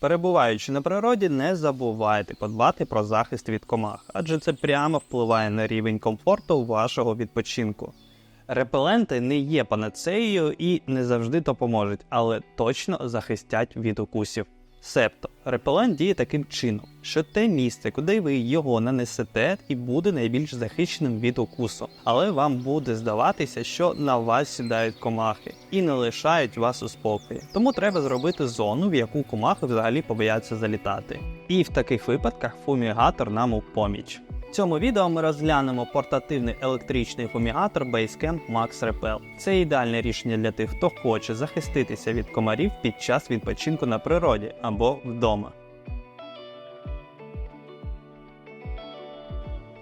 Перебуваючи на природі, не забувайте подбати про захист від комах, адже це прямо впливає на рівень комфорту вашого відпочинку. Репеленти не є панацеєю і не завжди допоможуть, але точно захистять від укусів. Себто, репелент діє таким чином, що те місце, куди ви його нанесете, і буде найбільш захищеним від укусу. Але вам буде здаватися, що на вас сідають комахи і не лишають вас у спокої. Тому треба зробити зону, в яку комахи взагалі побояться залітати. І в таких випадках фумігатор нам у поміч. В цьому відео ми розглянемо портативний електричний фумігатор Basecamp Max Repel. Це ідеальне рішення для тих, хто хоче захиститися від комарів під час відпочинку на природі або вдома.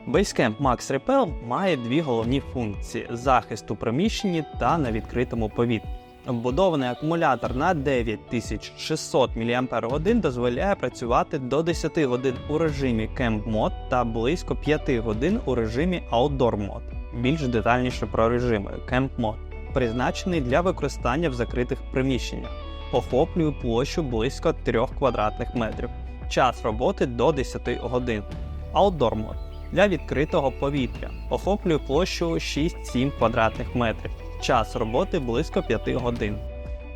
Basecamp Max Repel має дві головні функції: захист у приміщенні та на відкритому повітрі. Вбудований акумулятор на 9600 мАч дозволяє працювати до 10 годин у режимі Camp Mode та близько 5 годин у режимі Outdoor Mode. Більш детальніше про режими Camp Mode. Призначений для використання в закритих приміщеннях. Охоплює площу близько 3 квадратних метрів. Час роботи до 10 годин. Outdoor Mode для відкритого повітря. Охоплює площу 6-7 квадратних метрів. Час роботи близько 5 годин.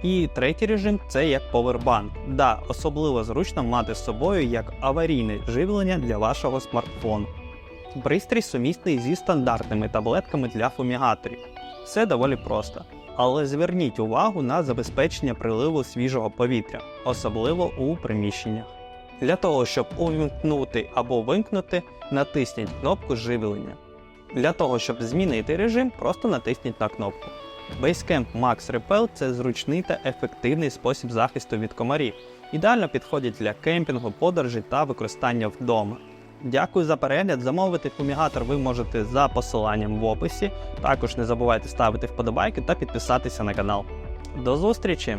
І третій режим це як повербанк. Да, особливо зручно мати з собою як аварійне живлення для вашого смартфону. Пристрій сумісний зі стандартними таблетками для фумігаторів. Все доволі просто. Але зверніть увагу на забезпечення приливу свіжого повітря, особливо у приміщеннях. Для того, щоб увімкнути або вимкнути, натисніть кнопку живлення. Для того, щоб змінити режим, просто натисніть на кнопку. Basecamp Max Repel це зручний та ефективний спосіб захисту від комарів. Ідеально підходить для кемпінгу, подорожі та використання вдома. Дякую за перегляд. Замовити фумігатор ви можете за посиланням в описі. Також не забувайте ставити вподобайки та підписатися на канал. До зустрічі!